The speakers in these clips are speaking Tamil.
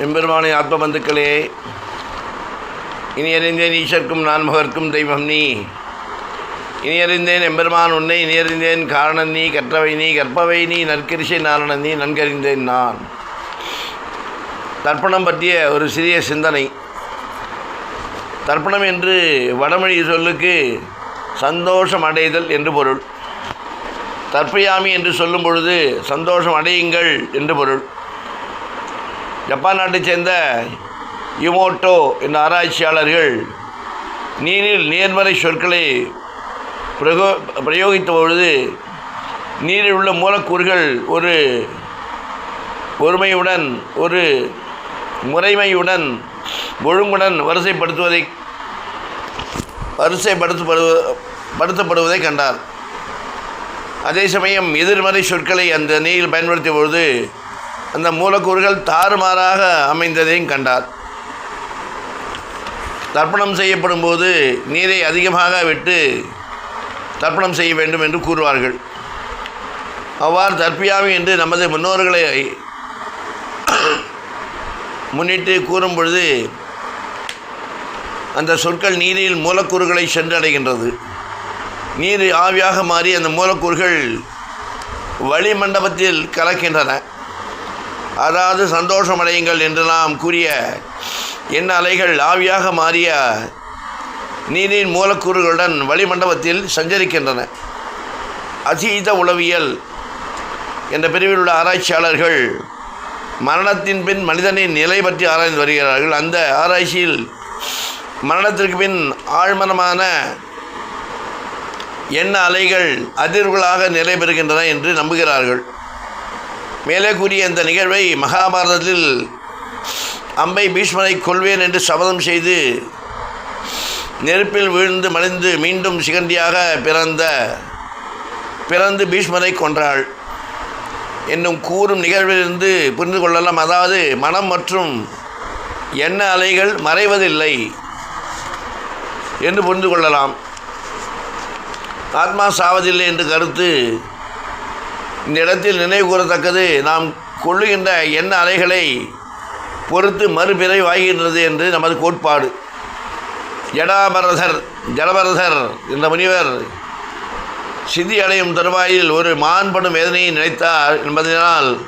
எம்பெருமானை ஆத்ம பந்துக்களே இனி அறிந்தேன் ஈஷர்க்கும் நான் முகர்க்கும் தெய்வம் நீ. இனி அறிந்தேன் எம்பெருமான் உன்னை இனி அறிந்தேன் காரணன் நீ கற்றவை நீ கற்பவை நீ நற்கரிசை நாரணன் நீ நன்கறிந்தேன் நான். தர்ப்பணம் பற்றிய ஒரு சிறிய சிந்தனை. தர்ப்பணம் என்று வடமொழி சொல்லுக்கு சந்தோஷம் அடைதல் என்று பொருள். தர்ப்பயாமி என்று சொல்லும் பொழுது சந்தோஷம் அடையுங்கள் என்று பொருள். ஜப்பான் நாட்டைச் சேர்ந்த இமோட்டோ என்ற ஆராய்ச்சியாளர்கள் நீரில் நேர்மறை சொற்களை பிரகோ பிரயோகித்த பொழுது நீரில் உள்ள மூலக்கூறுகள் ஒரு ஒருமையுடன் ஒரு முறைமையுடன் ஒழுங்குடன் வரிசைப்படுத்துவதை வரிசைப்படுத்தப்படுவ படுத்தப்படுவதை கண்டார். அதே சமயம் எதிர்மறை சொற்களை அந்த நீரில் பயன்படுத்திய பொழுது அந்த மூலக்கூறுகள் தாறுமாறாக அமைந்ததையும் கண்டார். தர்ப்பணம் செய்யப்படும் போது நீரை அதிகமாக விட்டு தர்ப்பணம் செய்ய வேண்டும் என்று கூறுவார்கள். அவ்வாறு தற்பியாமி என்று நமது முன்னோர்களை முன்னிட்டு கூறும் பொழுது அந்த சொற்கள் நீரில் மூலக்கூறுகளை சென்றடைகின்றது. நீர் ஆவியாக மாறி அந்த மூலக்கூறுகள் வளிமண்டபத்தில் கலக்கின்றன. அதாவது சந்தோஷமடையுங்கள் என்று நாம் கூறிய எண்ண அலைகள் ஆவியாக மாறிய நீரின் மூலக்கூறுகளுடன் வளிமண்டபத்தில் சஞ்சரிக்கின்றன. அதீத உளவியல் என்ற பிரிவில் உள்ள ஆராய்ச்சியாளர்கள் மரணத்தின் பின் மனிதனின் நிலை பற்றி ஆராய்ந்து வருகிறார்கள். அந்த ஆராய்ச்சியில் மரணத்திற்கு பின் ஆழ்மனமான எண்ண அலைகள் அதிர்வுகளாக நிலை பெறுகின்றன என்று நம்புகிறார்கள். மேலே கூறிய இந்த நிகழ்வை மகாபாரதத்தில் அம்பை பீஷ்மரை கொள்வேன் என்று சபதம் செய்து நெருப்பில் விழுந்து மலிந்து மீண்டும் சிகண்டியாக பிறந்த பிறந்து பீஷ்மரை கொன்றாள். என்னும் கூறும் நிகழ்விலிருந்து புரிந்து கொள்ளலாம். அதாவது மனம் மற்றும் எண்ண அலைகள் மறைவதில்லை என்று புரிந்து கொள்ளலாம். ஆத்மா சாவதில்லை என்று கருத்து இந்த இடத்தில் நினைவு கூறத்தக்கது நாம் கொள்ளுகின்ற எண்ண அலைகளை பொறுத்து மறுபிறை வாய்கின்றது என்று நமது கோட்பாடு. ஜடாபரதர் ஜடபரதர் என்ற முனிவர் சித்தி அடையும் தருவாயில் ஒரு மாண்படும் வேதனையை நினைத்தார் என்பதனால்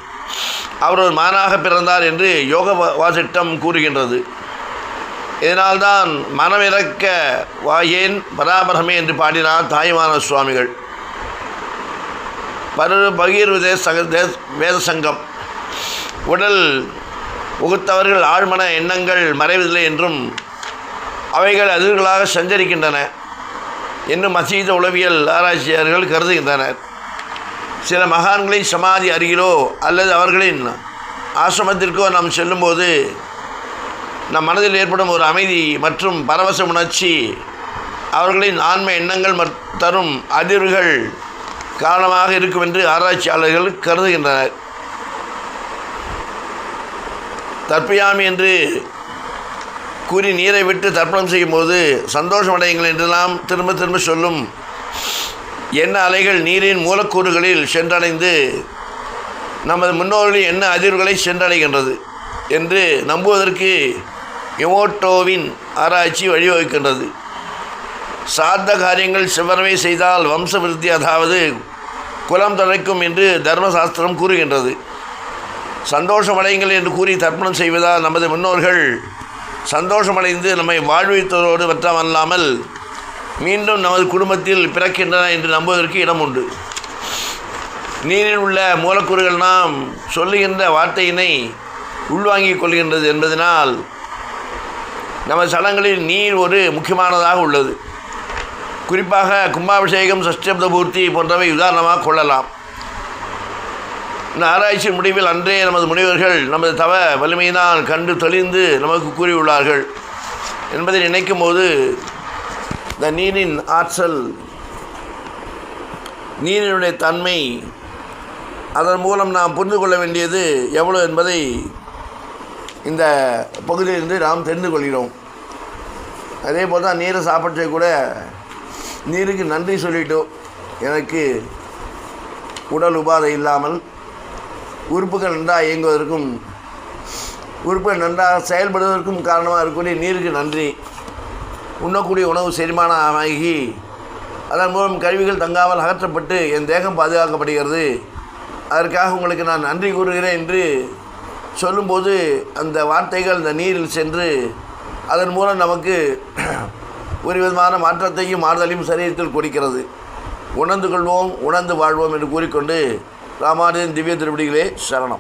அவர் ஒரு மானாக பிறந்தார் என்று யோக வா- வாசிட்டம் கூறுகின்றது. இதனால்தான் மனமிறக்க வாயேன் பராபரமே என்று பாடினார் தாய்மான சுவாமிகள். பரு பகீர் தேச வேத சங்கம் உடல் உகுத்தவர்கள் ஆழ்மன எண்ணங்கள் மறைவதில்லை என்றும் அவைகள் அதிர்களாக சஞ்சரிக்கின்றன என்று மசீத உளவியல் ஆராய்ச்சியாளர்கள் கருதுகின்றனர். சில மகான்களின் சமாதி அருகிலோ அல்லது அவர்களின் ஆசிரமத்திற்கோ நாம் செல்லும்போது நம் மனதில் ஏற்படும் ஒரு அமைதி மற்றும் பரவச உணர்ச்சி அவர்களின் ஆன்ம எண்ணங்கள் தரும் அதிர்வுகள் காரணமாக இருக்கும் என்று ஆராய்ச்சியாளர்கள் கருதுகின்றனர். தற்பயாமி என்று கூறி நீரை விட்டு தர்ப்பணம் செய்யும்போது சந்தோஷம் அடையுங்கள் என்றெல்லாம் திரும்ப திரும்ப சொல்லும் எண்ண அலைகள் நீரின் மூலக்கூறுகளில் சென்றடைந்து நமது முன்னோர்களின் எண்ண அதிர்வுகளை சென்றடைகின்றது என்று நம்புவதற்கு எமோட்டோவின் ஆராய்ச்சி வழிவகுக்கின்றது. சார்ந்த காரியங்கள் சிவரமே செய்தால் வம்ச விருத்தி அதாவது குலம் தழைக்கும் என்று தர்மசாஸ்திரம் கூறுகின்றது. சந்தோஷமடைங்கள் என்று கூறி தர்ப்பணம் செய்வதால் நமது முன்னோர்கள்? சந்தோஷமடைந்து நம்மை வாழ்வித்ததோடு மற்றமல்லாமல் மீண்டும் நமது குடும்பத்தில் பிறக்கின்றன என்று நம்புவதற்கு இடம் உண்டு. நீரில் உள்ள மூலக்கூறுகள் நாம் சொல்லுகின்ற வார்த்தையினை உள்வாங்கிக் கொள்கின்றது என்பதனால் நமது சடங்களில் நீர் ஒரு முக்கியமானதாக உள்ளது. குறிப்பாக கும்பாபிஷேகம் சஷ்டப்த பூர்த்தி போன்றவை உதாரணமாக கொள்ளலாம். இந்த ஆராய்ச்சி முடிவில் அன்றே நமது முனிவர்கள் நமது தவ வலிமையினால் கண்டு தெளிந்து நமக்கு கூறியுள்ளார்கள் என்பதை நினைக்கும் போது இந்த நீரின் ஆற்றல் நீரினுடைய தன்மை அதன் மூலம் நாம் புரிந்து கொள்ள வேண்டியது எவ்வளோ என்பதை இந்த பகுதியிலிருந்து நாம் தெரிந்து கொள்கிறோம். அதே போல் தான் நீரை சாப்பிட்டு கூட நீருக்கு நன்றி சொல்லிட்டோம் எனக்கு உடல் உபாதை இல்லாமல் உறுப்புகள் நன்றாக இயங்குவதற்கும் உறுப்புகள் நன்றாக செயல்படுவதற்கும் காரணமாக இருக்கக்கூடிய நீருக்கு நன்றி. உண்ணக்கூடிய உணவு செரிமானம் ஆகி அதன் மூலம் கழிவுகள் தங்காமல் அகற்றப்பட்டு என் தேகம் பாதுகாக்கப்படுகிறது. அதற்காக உங்களுக்கு நான் நன்றி கூறுகிறேன் என்று சொல்லும்போது அந்த வார்த்தைகள் அந்த நீரில் சென்று அதன் மூலம் நமக்கு ஒரு விதமான மாற்றத்தையும் மாறுதலையும் சரீரத்தில் கொடுக்கிறது உணர்ந்து கொள்வோம் உணர்ந்து வாழ்வோம் என்று கூறிக்கொண்டு ராமானுஜன் திவ்ய திருப்படிகளே சரணம்.